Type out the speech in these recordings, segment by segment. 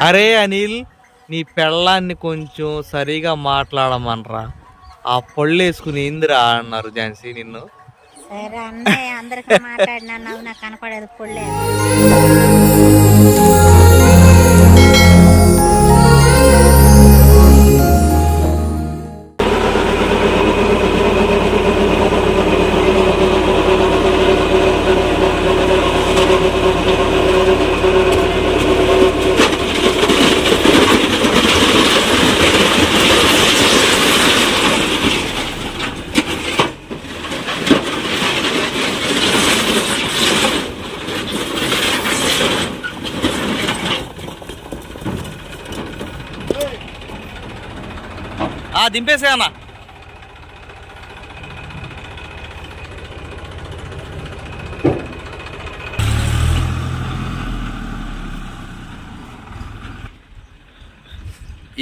అరే అనిల్ నీ పెళ్ళాన్ని కొంచెం సరిగా మాట్లాడమనరా. ఆ పళ్ళు వేసుకుని ఇందిరా అన్నారు ఝాన్సీ నిన్ను? సరే అన్నయ్య అందరికి మాట్లాడినా నాకు కనపడేది పొళ్ళే. దింపేసే అన్న.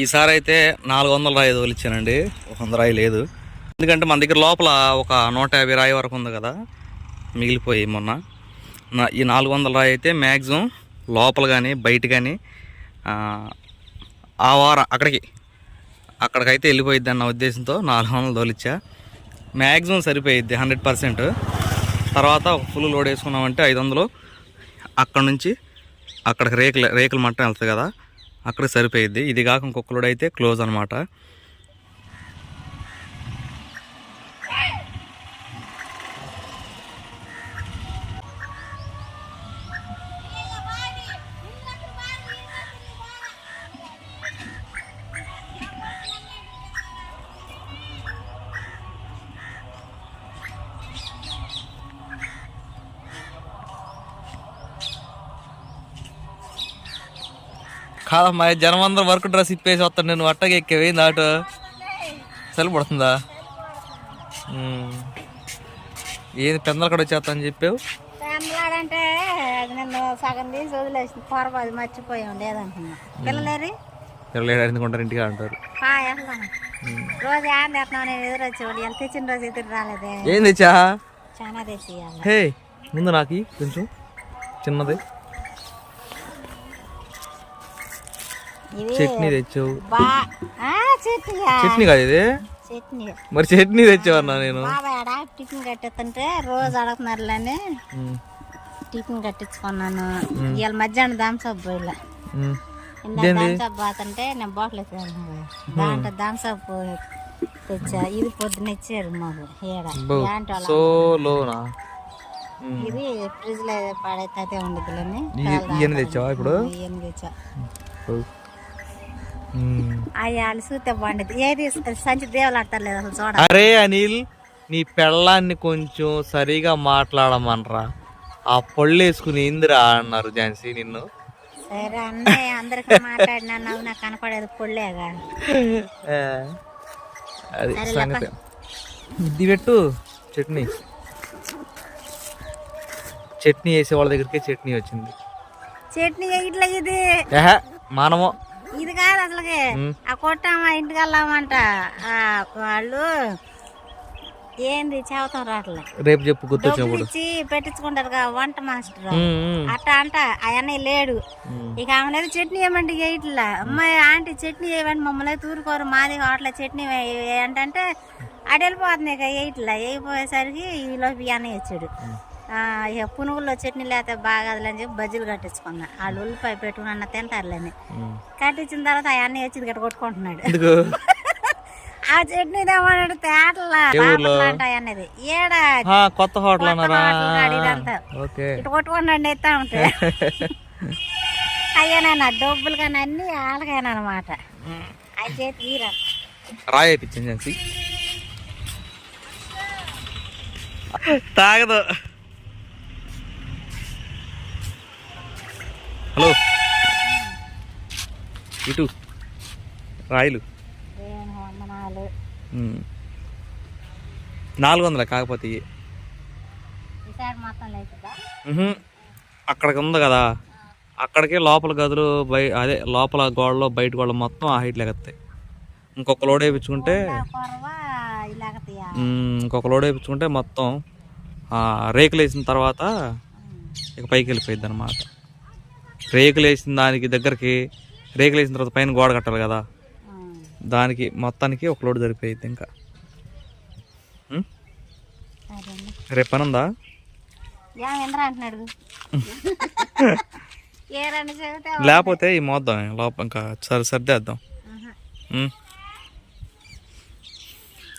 ఈసారి అయితే నాలుగు వందల రాయి తోలిచ్చానండి ఒక వంద రాయి లేదు. ఎందుకంటే మన దగ్గర లోపల ఒక నూట యాభై రాయి వరకు ఉంది కదా. మిగిలిపోయి మొన్న. నా ఈ నాలుగు వందల రాయి అయితే మ్యాక్సిమం లోపల కానీ బయట కానీ ఆ వారం అక్కడికి అక్కడికైతే వెళ్ళిపోయిద్ది అన్న ఉద్దేశంతో నాలుగు వందలు తోలిచ్చా. మ్యాక్సిమం సరిపోయిద్ది హండ్రెడ్ పర్సెంట్ తర్వాత ఒక ఫుల్ లోడ్ వేసుకున్నామంటే ఐదు వందలు. అక్కడ నుంచి అక్కడికి రేకులు రేకులు మట్టం వెళ్తుంది కదా అక్కడ సరిపోయిద్ది. ఇది కాక ఇంకొక లోడ్ అయితే క్లోజ్ అనమాట కాదమ్మా జనం అందరూ వర్క్ డ్రెస్ ఇప్పేసి వస్తాను నేను అట్టగా ఎక్కేవేంది ఆటో? సెలవు పడుతుందా. ఏది పెందల కూడా వచ్చేస్తా అని చెప్పావు? పెందలాడంటే అది నిన్ను సగం తీసి వదిలేసి పొరపాటు మర్చిపోయాం లేదంటున్నా. పిల్లలేరి పిల్లలు ఎందుకుంటారు ఇంటికి అంటారు. పా వెళ్దాం. రోజు ఏం తెస్తున్నావు నేను ఎదురు వచ్చేవాడు ఎంత తెచ్చిన రోజు ఎదురు రాలేదే. ఏం తెచ్చా చాలా తెచ్చి. హే ముందు నాకు కొంచెం చిన్నది. చట్నీ తెచ్చావు. చట్నీ కాదు ఇది? మరి చట్నీ తెచ్చావన్నా నేను. టిఫిన్ కట్టిస్తుంటే రోజు అడుగుతున్నారులేని. టిఫిన్ కట్టించుకున్నాను. ఇవాళ మధ్యాహ్నం దామసప్ పోయిలా. దామసప్ పోతుంటే నేను బాటిల్ ఎత్తుకున్నాను. దాంట్లో దామసప్ తెచ్చా. ఇది పొద్దున ఇచ్చారు మాకు ఏడ. ఇది ఫ్రిడ్జ్లో పడైతే ఉండదులని ఇవన్నీ తెచ్చావా ఇప్పుడు? ఇవన్నీ తెచ్చా. చూస్తే బాగుండేది. ఏది సంచి అసలు చూడ? అరే అనిల్ నీ పెళ్ళాన్ని కొంచెం సరిగా మాట్లాడమనరా. ఆ పళ్ళు వేసుకుని ఇందిరా అన్నారు ఝాన్సీ నిన్ను? సరే అన్నయ్య అందరికి మాట్లాడినా నవ్వు నాకు కనపడేది పొళ్ళేగా? ఆ, అది సంగతి. ఇది పెట్టు చట్నీ. చట్నీ వేసే వాళ్ళ దగ్గరికి చట్నీ వచ్చింది. చట్నీ ఇట్లా ఇది. ఏహే మానము. ఇది కాదు అసలుకి. ఆ కొట్టామా ఇంటికి వెళ్ళామంట. ఆ, వాళ్ళు ఏంది చెబుతాం రాట్లే. రేపు చెప్పు ఇచ్చి పెట్టించుకుంటారు వంట మాస్టర్. అట్ట అంట ఆయనే లేడు. ఇక ఆమె చట్నీ వేయమంటే వేయట్లా అమ్మాయి ఆంటీ చట్నీ వేయమంటే మమ్మల్ని తూరుకోరు మాది హోటల్ చట్నీ అటు వెళ్ళిపోతుంది ఇక వేయట్లా వేయిపోయేసరికి ఈలోపు ఇవన్నీ వచ్చాడు. ఇక పునుగుల్లో చట్నీ లేకపోతే బాగాదులని అని చెప్పి బజ్జీలు కట్టించుకున్నా. వాళ్ళు ఉల్లిపాయ పెట్టుకుని అన్న తింటారులేని. కట్టించిన తర్వాత అవన్నీ వచ్చి గట్ట కొట్టుకుంటున్నాడు. ఆ చట్నీ తెమ్మన్నాడు తేటలా. అనేది ఏడా ఆ, కొత్త హోటల్ ఇదంతా. ఇటు కొట్టుకున్నాడు ఎత్తా ఉంటే. అయ్యానన్న డబ్బులు కానీ అన్ని వాళ్ళకైనా అనమాట అయితే తీరా రాయి ఇచ్చింది ఝాన్సీ. తాగదు. హలో. ఇటు. రాయిలు. నాలుగు వందల కాకపోతే. అక్కడికి ఉంది కదా. అక్కడికే లోపల గదులు బయ అదే లోపల గోడలో బయట గోడలు మొత్తం ఆ హైట్ లెగతాయి ఇంకొక లోడ్ వేయించుకుంటే ఇంకొక లోడ్ వేయించుకుంటే మొత్తం రేకులు వేసిన తర్వాత ఇక పైకి వెళ్ళిపోయింది అనమాట రేకులు వేసిన దానికి దగ్గరికి రేకులు వేసిన తర్వాత పైన గోడ కట్టాలి కదా. దానికి మొత్తానికి ఒక లోడ్ సరిపోయింది ఇంకా. రేపు పని ఉందా? లేకపోతే ఈ మోద్దాం లోపల ఇంకా సరి సర్దేద్దాం?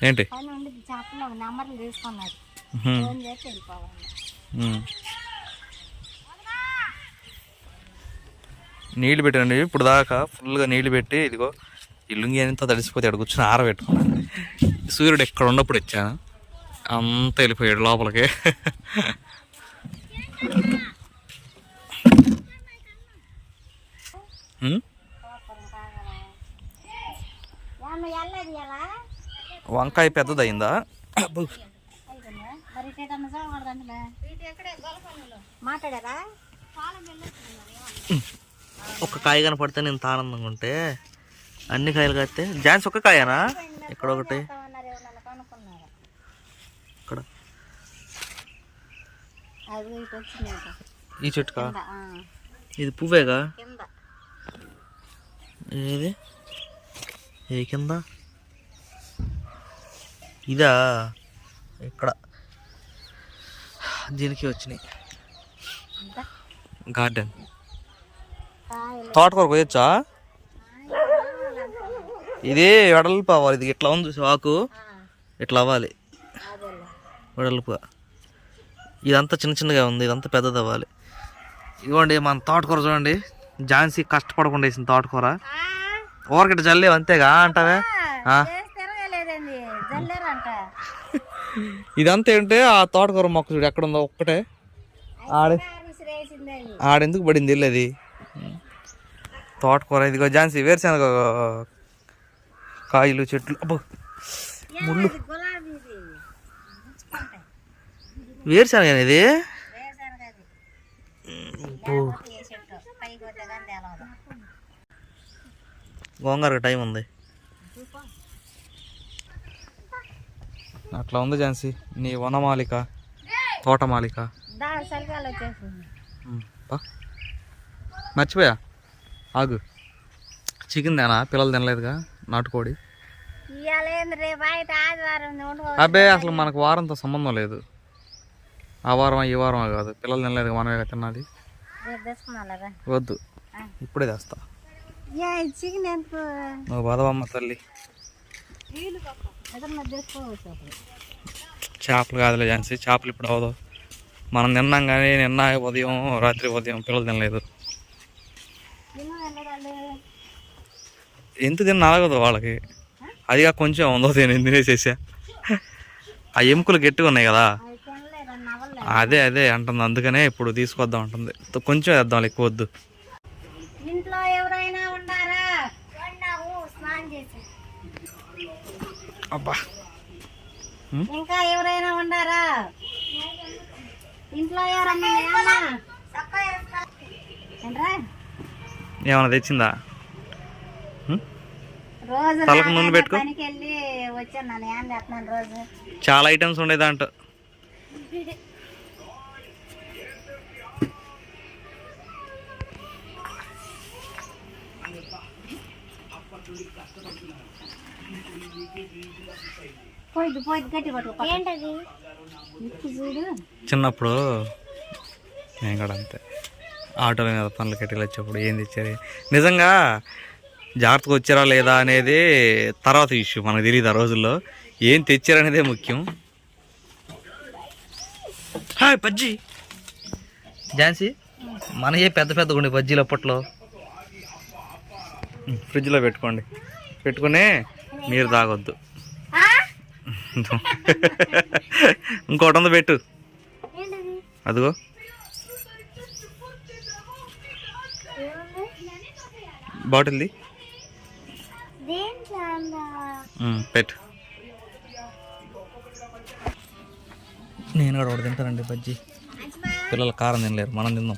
ఏంటి పైన ఉండి చేపలు నెంబర్లు తీసుకున్నారు ఉహుం. ఫోన్ చేసి వెళ్ళిపోవాలి ఉం. నీళ్ళు పెట్టండి ఇప్పుడు దాకా ఫుల్గా నీళ్ళు పెట్టి ఇదిగో ఈ లుంగి అంతా తడిసిపోతే అక్కడ కూర్చొని ఆరబెట్టుకున్నాను సూర్యుడు ఎక్కడ ఉన్నప్పుడు వచ్చాను అంతా వెళ్ళిపోయాడు లోపలికి. వంకాయ సాగకూడదంటే మాట్లాడారా? ఒక కాయ కనపడితే నేను ఆనందంగా ఉంటే అన్ని కాయలు కడితే జాన్స్ ఒక కాయనా? ఇక్కడ ఒకటి. ఇక్కడ. ఈ చెట్టుకా? ఇది పువ్వేగా? ఏది? ఏ కింద? ఇదా? ఇక్కడ. దీనికి వచ్చినాయి. గార్డెన్. తోటకూర పోయొచ్చా ఇది వెడల్పు అవ్వాలి. ఇది ఇట్లా ఉంది ఆకు. ఆ, ఇట్లా అవ్వాలి. అదేలే వెడల్పుగా ఇదంతా చిన్న చిన్నగా ఉంది. ఇదంతా పెద్దది అవ్వాలి. ఇదిగోండి మన తోటకూర చూడండి. ఝాన్సీ కష్టపడకుండా వేసిన తోటకూర. ఊరకటి జల్లేవు అంతేగా అంటావే? ఇదంతా ఏంటంటే ఆ తోటకూర మొక్క చూడు ఎక్కడ ఉందో ఒక్కటే ఆడే ఆడెందుకు పడింది అది? తోటకూర ఇదిగో ఝాన్సీ వేరుశనగ కాయలు చెట్లు అబ్బో గులాబీది వేరుశనగ ఇది? వేసనగది అబ్బో. ఏ చెట్టు? పైకి పోతే కానీ తెలవదు. గోంగూర టైం ఉంది. అట్లా ఉంది ఝాన్సీ నీ వనమాలిక తోటమాలిక. మర్చిపోయా? ఆగు. చికెన్ తేనా? పిల్లలు తినలేదుగా? నాటుకోడి. అబ్బే అసలు మనకు వారంతో సంబంధం లేదు. ఆ వారం ఈ వారం కాదు. పిల్లలు తినలేదు మనమే తిన్నది వద్దు. ఇప్పుడే తెస్తా. నువ్వు బాధవమ్మ తల్లి. చేపలు కాదులే ఝాన్సీ చేపలు ఇప్పుడు అవదు. మనం తిన్నాం కానీ నిన్న ఉదయం రాత్రి ఉదయం పిల్లలు తినలేదు. ఎంత తిన్నా ఆగదు వాళ్ళకి. అదిగా కొంచెం ఉందో నేను తినేసేసా. ఆ ఎముకలు గట్టిగా ఉన్నాయి కదా. అదే అదే అంటుంది. అందుకనే ఇప్పుడు తీసుకొద్దాం అంటుంది. కొంచెం వేద్దాం ఎక్కువ వద్దు. ఇంట్లో ఎవరైనా ఉన్నారా అబ్బా. ఇంకా ఎవరైనా ఉన్నారా ఇంట్లో ఎవరన్నా? ఏమైనా తెచ్చిందా? తలకు నూనె పెట్టుకో. చాలా ఐటమ్స్ ఉండే దాంట్లో. చిన్నప్పుడు నేను కూడా అంతే. ఆటోల మీద పనులు కట్టి వచ్చేప్పుడు ఏం తెచ్చారు? నిజంగా జాగ్రత్తగా వచ్చారా లేదా అనేది తర్వాత ఇష్యూ మనకు తెలియదు ఆ రోజుల్లో. ఏం తెచ్చారనేదే ముఖ్యం. హాయ్ బజ్జీ ఝాన్సీ మనయే పెద్ద పెద్ద ఉండే బజ్జీలు అప్పట్లో. ఫ్రిడ్జ్లో పెట్టుకోండి. పెట్టుకుని మీరు తాగొద్దు. ఇంకోటి ఉంది పెట్టు. అదిగో. బాటిల్ది? పెట్టు. నేను కూడా ఒకటి తింటానండి బజ్జీ. పిల్లలు కారం తినలేరు మనం తిందాం.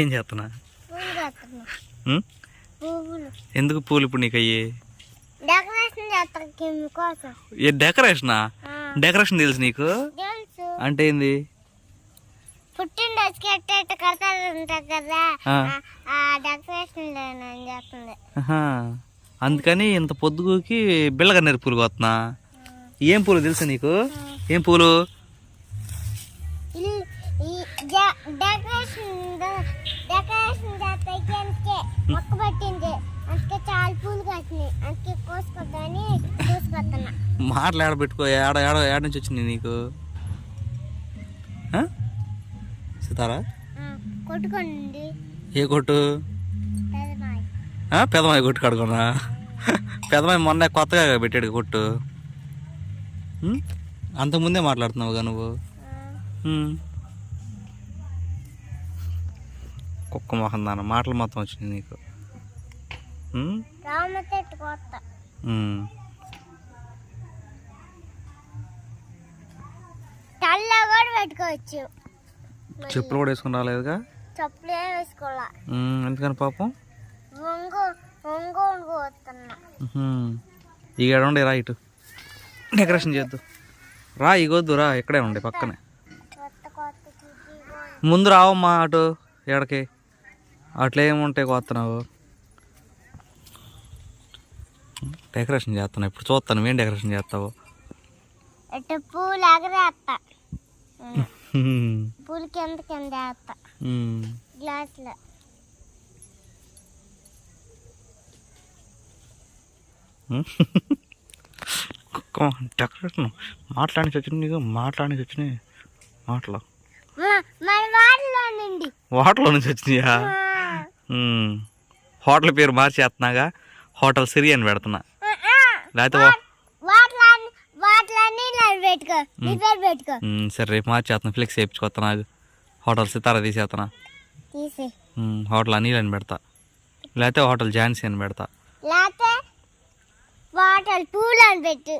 ఏం చేస్తున్నా? ఎందుకు పూలు ఇప్పుడు నీకు అయ్యి డెకరేషన్? డెకరేషనా తెలుసు నీకు? అంటే ఏంది? పుట్టినరోజుకి ఎట్ట కడతారు ఉంటారు కదా? డెకరేషన్ చేస్తుంది. అందుకని ఇంత పొద్దుగుకి బిళ్ళగన్నేరు పూలు కొత్తున్నా. ఏం పూలు తెలుసా నీకు? ఏం పూలు? మొక్క పట్టింది. అందుకే చాలా పూలు కట్టినాయి అందుకే కోసుకొద్దామని కోసుకొస్తున్నా మాటలు ఏడ ఏడ ఏడ ఏడ నుంచి వచ్చింది నీకు? సీతారా? కొట్టుకోండి. ఏ కొట్టు? పెదమాయి. కొట్టు కడుకున్నా. పెదమాయి మొన్న కొత్తగా పెట్టాడు కొట్టు? అంతకుముందే మాట్లాడుతున్నావుగా నువ్వు. కుక్క మొహం దాన మాటలు మొత్తం వచ్చింది నీకు. పెట్టుకోవచ్చు. చెప్పులు కూడా వేసుకుని రాలేదుగా? చెప్పులే వేసుకోవాలా? ఉం, ఎందుకని పాపం? గడ ఉండే రా ఇటు. డెకరేషన్ చేద్దు. రా ఇగొద్దు రా. ఇక్కడే ఉండే పక్కనే. ముందు రావమ్మా అటు ఎడకి అట్లా ఏముంటాయి కొత్తనావు? డెకరేషన్ చేస్తాను ఇప్పుడు చూస్తాను. ఏం డెకరేషన్ చేస్తావు? పూలు కింద కింద. గ్లాసులో. డెకరేషన్. మాట్లాడి వచ్చింది నీకు మాట్లాడి వచ్చినాయి మాటలు. వాటిలో వాటర్లో నుంచి వచ్చినాయా. హోటల్ పేరు మార్చేస్తున్నాగా హోటల్ సిరి అని పెడుతున్నా. లేకపోతే సరే రేపు మార్చేస్తున్నా ఫ్లెక్స్ వేయించుకొస్తా నాకు హోటల్ సితారా తీసేస్తున్నా హోటల్ అనిల్ అని పెడతా. లేకపోతే హోటల్ ఝాన్సీ అని పెడతా వాటర్ పూలు అని పెట్టు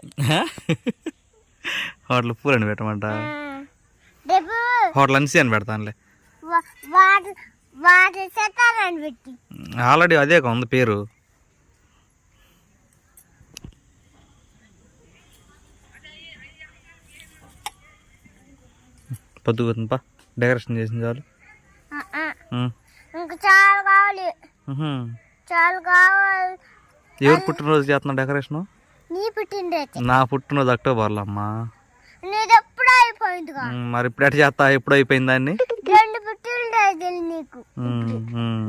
హోటల్ పూల్ అని పెట్టమంట హోటల్ అన్సీ అని పెడతానులే ఆల్రెడీ అదే ఉంది పేరు. పొద్దుగుతుంది పా? డెకరేషన్ చేసిన చాలు. ఇంకా చాలా కావాలి. చాలా కావాలి. ఎవరు పుట్టినరోజు చేస్తున్నా డెకరేషను? నీ పుట్టినరోజు. నా పుట్టినరోజు అక్టోబర్లో అమ్మా. నీది ఎప్పుడు అయిపోయిందిగా. ఉమ్, మరి ఇప్పుడు ఎట్లా చేస్తా? ఎప్పుడు అయిపోయింది పుట్టినరోజులు నీకు.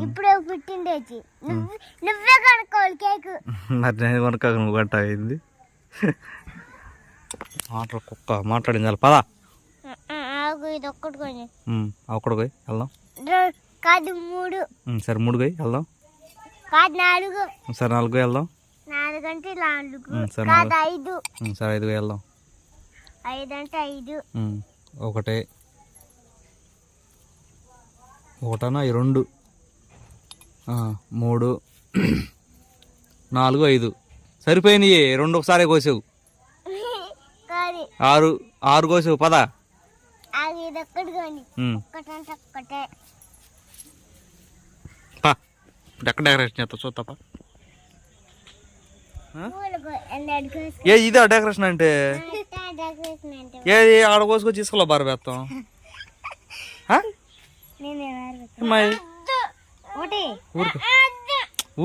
ఇప్పుడే పుట్టినరోజు నువ్వు కనుక్కోవాలి కేకు. మరి నేను కనుక నువ్వు గంట అయింది మాటలు కుక్క మాట్లాడింది చాలు పదా. ఇది ఒక్కటి కొని. అక్కడ పోయి వెళ్దాం. కాదు మూడు. సరే మూడు పోయి వెళ్దాం. కాదు నాలుగు. సరే నాలుగు పోయి వెళ్దాం. నాలుగు అంటే నాలుగు. సరే. ఐదు. సరే ఐదు పోయి వెళ్దాం. ఐదు అంటే ఐదు. ఒకటి. ఒకటనా? ఈ రెండు. మూడు. నాలుగు ఐదు. సరిపోయినాయి. రెండు ఒకసారి కోసావు. ఆరు ఆరు కోసావు. పదా. ఎక్కడ డెకరేషన్ చేస్తావు చూస్తాపా ఏ ఇదే డెకరేషన్ అంటే? ఏది? ఆడ కోసుకొని తీసుకోలే బార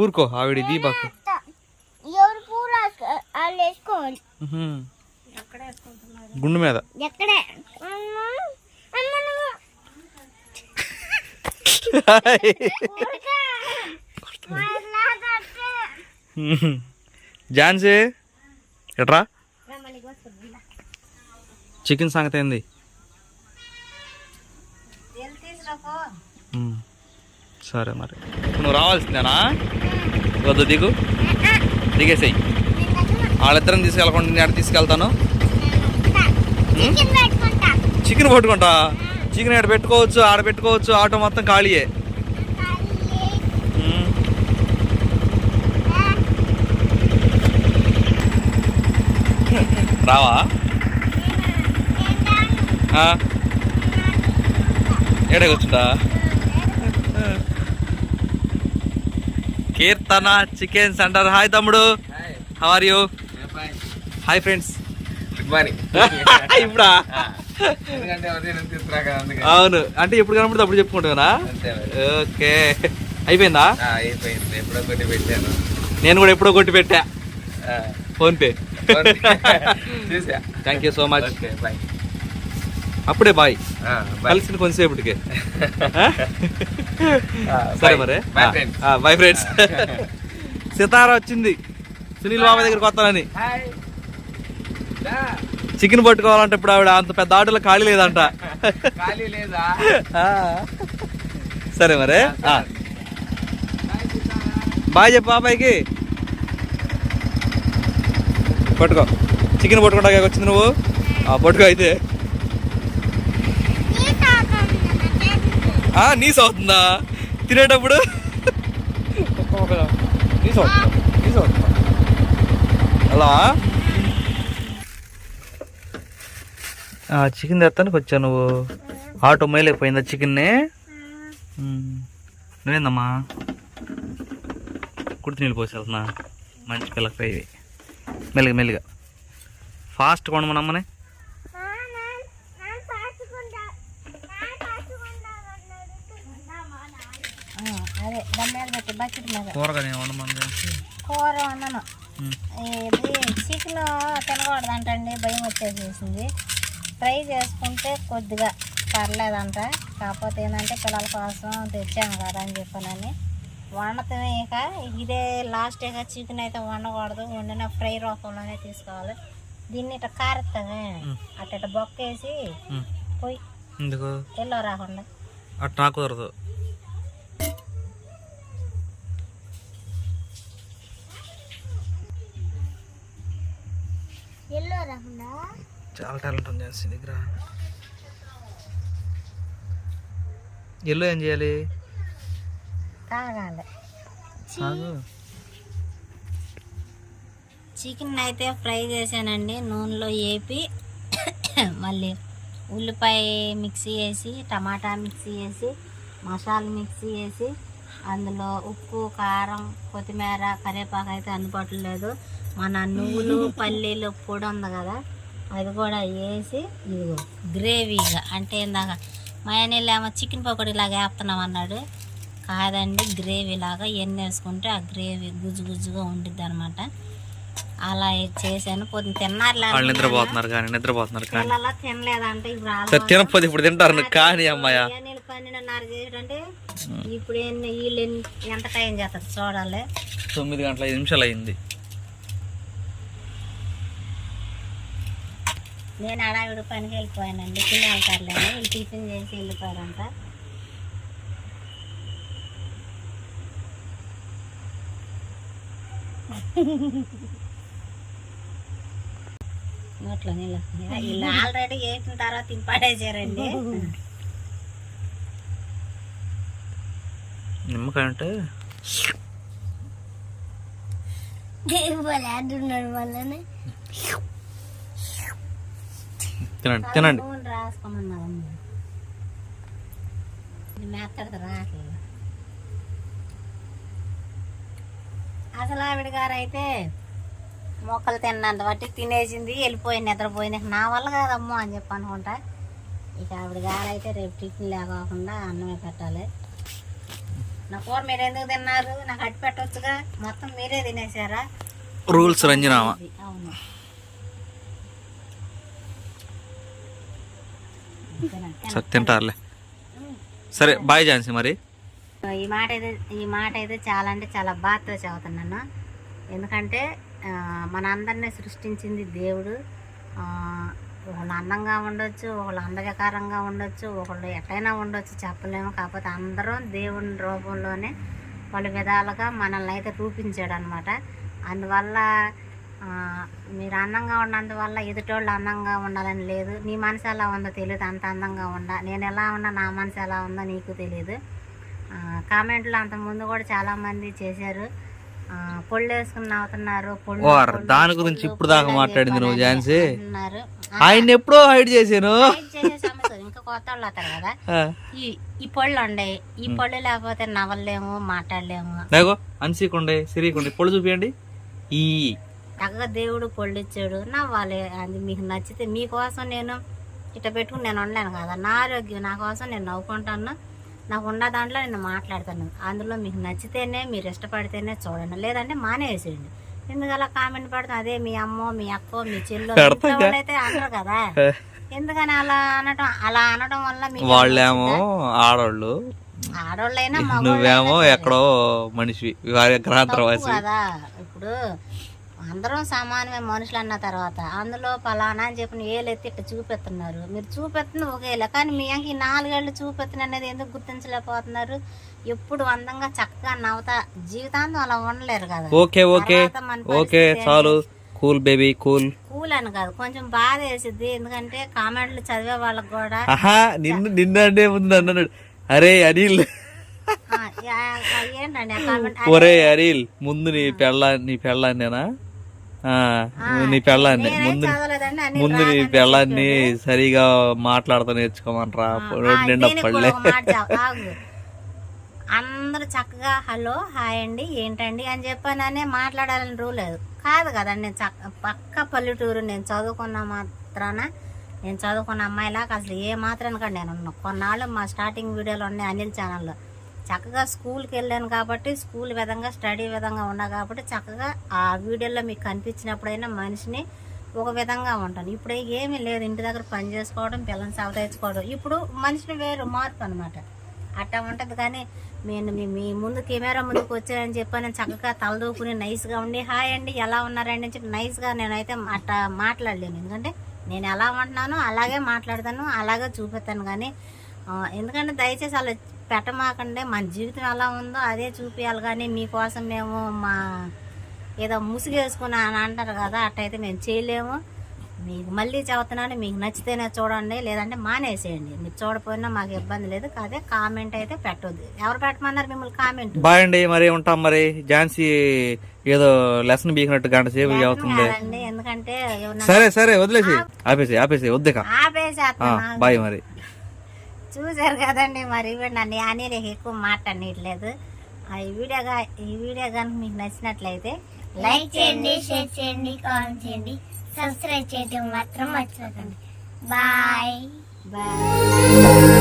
ఊరుకో. ఆవిడ దీపాకు గుండు మీద. ఝాన్సీ ఎట్రా? చికెన్ సంగతి ఏంది? సరే మరి. నువ్వు రావాల్సిందేనా? వద్దు దిగు. దిగేసేయి. వాళ్ళిద్దరం తీసుకెళ్ళకుండా నేను తీసుకెళ్తాను? చికెన్ చికెన్ పట్టుకుంటా చికెన్ ఆడ పెట్టుకోవచ్చు ఆడ పెట్టుకోవచ్చు ఆటో మొత్తం ఖాళీయే. రావా? ఎక్కడ కూర్చుంటా కీర్తన చికెన్ సెంటర్ హాయ్ తమ్ముడు. How are you hi friends good morning ఇప్పుడా? అవును. అంటే ఎప్పుడు కనబడితే అప్పుడు చెప్పుకుంటున్నా. ఓకే. అయిపోయిందా? అయిపోయింది. ఎప్పుడో కొట్టి పెట్టాను. నేను కూడా ఎప్పుడో కొట్టి పెట్టా. ఆ, ఫోన్ పే చూసా. Thank you so much okay bye అప్పుడే బాయ్. కలిసిన కొంతసేపటికి. ఆ, సరే. మరి. Bye friends. సితార వచ్చింది. సునీల్ బాబా దగ్గరికి వస్తానని. చికెన్ పట్టుకోవాలంటే ఇప్పుడు ఆవిడ అంత పెద్ద ఆటోలో ఖాళీ లేదంట. సరే మరి. ఆ. బాయ్ చెప్పు బాబాయ్కి పట్టుకో. చికెన్ పట్టుకోవడానికి వచ్చింది నువ్వు? ఆ, పట్టుకో అయితే. నీసు అవుతుందా? తినేటప్పుడు? నీసు అవుతుందా? నీసు అవుతుందా? అలా చికెన్ తెత్తానికి వచ్చా నువ్వు. ఆటో మైలేకపోయిందా చికెన్నే? నువ్వేందమ్మా? కుడితి నీళ్ళు పోసి వెళ్తున్నా. మంచి పిల్లకి పోయి మెల్లిగా మెల్లిగా. ఫాస్ట్ కొనమనమ్మనే. అదే దాని మీద పెట్టి బకెట్ మీద. కూర వండను. ఇది చికెన్ తినకూడదంటండి భయం వచ్చేసేసింది. ఫ్రై చేసుకుంటే కొద్దిగా పర్లేదంట. కాకపోతే ఏంటంటే పిల్లల కోసం తెచ్చాను కదా అని చెప్పానని. వండటమే ఇక. ఇదే లాస్ట్ ఇక చికెన్ అయితే వండకూడదు. వండిన ఫ్రై రూపంలోనే తీసుకోవాలి. దీన్ని ఇట్లా కారెత్తమే. అట్ట బొక్కేసి పోయి ఎందుకు? ఎల్లో రాకుండా. అట్లా కుదరదు చాలా టాలెంట్ ఉంది జాన్సీ దగ్గర ఎల్లు ఏం చేయాలి? తాగాలి. చికెన్ అయితే ఫ్రై చేశానండి నూనెలో వేపి మళ్ళీ ఉల్లిపాయ మిక్సీ వేసి టమాటా మిక్సీ వేసి మసాలా మిక్సీ వేసి అందులో ఉప్పు కారం కొత్తిమీర కరివేపాకు అయితే అందుబాటులో లేదు. మన నువ్వులు పల్లీలు పొడి ఉంది కదా అది కూడా వేసి ఇదిగో గ్రేవీగా అంటే ఇందాక మా ఆయన ఏమో చికెన్ పకోడీ లాగా వేస్తున్నాం అన్నాడు. కాదండి గ్రేవీ లాగా ఎన్ని వేసుకుంటే ఆ గ్రేవీ గుజ్జు గుజ్జుగా ఉండిద్ది అనమాట అలా చేశాను. పొద్దున తిన్నారు వాళ్ళు నిద్రపోతున్నారు కానీ నిద్రపోతున్నారు కానీ. తినలేదంటే ఇప్పుడు సరే తినకపోతే ఇప్పుడు తింటారు కానీ అమ్మాయ. నేను పన్నెండున్నర చేయడంటే ఇప్పుడు వీళ్ళు ఎంత టైం చేస్తారు? చూడాలి. తొమ్మిది గంటల ఐదు నిమిషాలు అయింది. నేను అడావిడి పనికి వెళ్ళిపోయానండి. తిని వెళ్తారులే అని వీళ్ళు టిఫిన్ చేసి వెళ్ళిపోయారంట. నోట్లో నీళ్ళు? వీళ్ళు ఆల్రెడీ వేసిన తర్వాత తిని పడేసారండి నిమ్మకాయ అంటే? వల్లనే తినండి తినండి. అసలు ఆవిడ గారు అయితే మొక్కలు తిన్నంత బట్టి తినేసింది వెళ్ళిపోయింది నిద్రపోయింది. నా వల్ల కాదమ్మో అని చెప్పి అనుకుంటా. ఇక ఆవిడ గారు అయితే రేపు టిఫిన్ లేకోకుండా అన్నమే పెట్టాలి. నా కూర మీరు ఎందుకు తిన్నారు? నాకు అట్టి పెట్టవచ్చుగా మొత్తం మీరే తినేసారా రూల్స్ రంజనామా. అవును. సరే తింటారులే. సరే బాయ్ ఝాన్సీ మరి. ఈ మాట అయితే ఈ మాట అయితే చాలా అంటే చాలా బాధతో చదువుతున్నాను. ఎందుకంటే మన అందరినీ సృష్టించింది దేవుడు. ఒకళ్ళు అందంగా ఉండొచ్చు ఒకళ్ళు అందవికారంగా ఉండొచ్చు ఒకళ్ళు ఎట్లయినా ఉండొచ్చు చెప్పలేము. కాకపోతే అందరం దేవుని రూపంలోనే పలు విధాలుగా మనల్ని అయితే రూపించాడు అనమాట అందువల్ల మీరు అందంగా ఉన్నందువల్ల ఎదుటోళ్ళు అందంగా ఉండాలని లేదు. నీ మనసు ఎలా ఉందో తెలియదు అంత అందంగా ఉండా. నేను ఎలా ఉన్నా నా మనసు ఎలా ఉందో నీకు తెలియదు ఆ, కామెంట్లు అంత ముందు కూడా చాలా మంది చేశారు. ఆ, పొళ్ళు వేసుకుని నవ్వుతున్నారు. పొళ్ళు దాని గురించి ఇప్పుడు దాకా మాట్లాడింది నువ్వు ఝాన్సీ. ఆయన ఎప్పుడో హైడ్ చేశాను. ఇంకా కొత్త వాళ్ళు వస్తారు కదా. ఈ ఈ పళ్ళు ఉండయి ఈ పళ్ళు లేకపోతే నవ్వలేము మాట్లాడలేము. నాగో అన్సీకుండే సిరీకుండే పొళ్ళు చూపియండి. ఈ చక్కగా దేవుడు పళ్ళు ఇచ్చాడు నవ్వాలి అది. మీకు నచ్చితే మీకోసం నేను ఇట్ట పెట్టుకుని నేను ఉండలేను కదా. నా ఆరోగ్యం నా కోసం నేను నవ్వుకుంటాను. నాకు ఉన్న దాంట్లో నేను మాట్లాడతాను. అందులో మీకు నచ్చితేనే మీరు ఇష్టపడితేనే చూడండి. లేదంటే మానేసేయండి. ఎందుకలా కామెంట్ పెడతాం అదే మీ అమ్మో మీ అక్కో మీ చెల్లో వాళ్ళైతే అనరు కదా. ఎందుకని అలా అనడం అలా అనడం వల్ల వాళ్ళేమో ఆడవాళ్ళు ఆడవాళ్ళైనా నువ్వేమో ఎక్కడో తప్పు కదా. ఇప్పుడు అందరం సమానమే మనుషులు అన్న తర్వాత అందులో పలానా అని చెప్పి ఏలెత్తి ఇట్లా చూపెడుతున్నారు మీరు చూపెడుతుంది ఒకేలా కానీ మీ అంకి నాలుగేళ్ళు చూపెత్తున అనేది ఎందుకు గుర్తించలేకపోతున్నారు? ఎప్పుడు అందంగా చక్కగా నవ్వుతా జీవితాంతం అలా ఉండలేరు కదా. Okay okay. ఓకే చాలు. Cool baby cool. కూల్ అని కాదు. కొంచెం బాధ వేసిద్ది. ఎందుకంటే కామెంట్లు చదివే వాళ్ళకి కూడా ఆహా నిన్ను నిన్నంటే ముందు అన్నాడు. అరే అనిల్. ఒరే అనిల్ ముందు నీ పెళ్ళ నీ పెళ్ళాన్నేనా నీ పెళ్ళాన్ని. నేనేం ముందు ముందు నీ పెళ్ళాన్ని సరిగా మాట్లాడుతూ నేర్చుకోమనరా రోడ్డు నిండా ఆగు. అందరూ చక్కగా హలో హాయ్ అండి ఏంటండి? అని చెప్పాననే మాట్లాడాలని రూల్ లేదు. కాదు కదండి నేను చక్క పక్క పల్లెటూరు నేను చదువుకున్న మాత్రాన నేను చదువుకున్న అమ్మాయిలాగా అసలు ఏ మాత్రం కూడా నేను కొన్నాళ్ళు మా స్టార్టింగ్ వీడియోలు ఉన్నాయి అనిల్ ఛానల్లో. చక్కగా స్కూల్కి వెళ్ళాను కాబట్టి స్కూల్ విధంగా స్టడీ విధంగా ఉన్నా కాబట్టి చక్కగా ఆ వీడియోలో మీకు కనిపించినప్పుడైనా మనిషిని ఒక విధంగా ఉంటాను. ఇప్పుడు ఏమీ లేదు. ఇంటి దగ్గర పని చేసుకోవడం పిల్లల్ని సవరించుకోవడం ఇప్పుడు మనిషిని వేరు మార్పు అనమాట అట్టా ఉంటుంది కానీ నేను మీ మీ ముందు కెమెరా ముందుకు వచ్చానని చెప్పి నేను చక్కగా తలదూకుని నైస్గా ఉండి హాయ్ అండి ఎలా ఉన్నారండి? అని చెప్పి నైస్గా నేనైతే అట్టా మాట్లాడలేను. ఎందుకంటే నేను ఎలా ఉంటున్నానో అలాగే మాట్లాడతాను అలాగే చూపిస్తాను. కానీ ఎందుకంటే దయచేసి అలా పెట్టమాకండి. మన జీవితం ఎలా ఉందో అదే చూపించాలి కానీ మీకోసం మేము మా ఏదో ముసుగేసుకుని అని అంటారు కదా అట్టయితే మేము చేయలేము. మీకు మళ్ళీ చెబుతున్నాను మీకు నచ్చితేనే చూడండి లేదంటే మానేసేయండి. మీరు చూడకపోయినా మాకు ఇబ్బంది లేదు. అదే కామెంట్ అయితే పెట్టొద్దు. ఎవరు పెట్టమన్నారు మిమ్మల్ని కామెంట్? బాయ్ అండి మరి ఉంటాం మరి. ఝాన్సీ ఏదో లెసన్ బీకినట్టు గంట సేపు అవుతుంది. ఎందుకంటే సరే సరే వదిలేసి ఆపేసి ఆపేసి వద్దుక ఆపేసేస్తున్నాను బాయ్ మరి. చూశారు కదండి మరి నన్ను అనిల్ ఎక్కువ మాట ఆ ఈ వీడియోగా ఈ వీడియో కనుక మీకు నచ్చినట్లయితే లైక్ చేయండి షేర్ చేయండి కామెంట్ చేయండి సబ్స్క్రైబ్ చేయడం మాత్రం మర్చిపోకండి. బాయ్. బాయ్.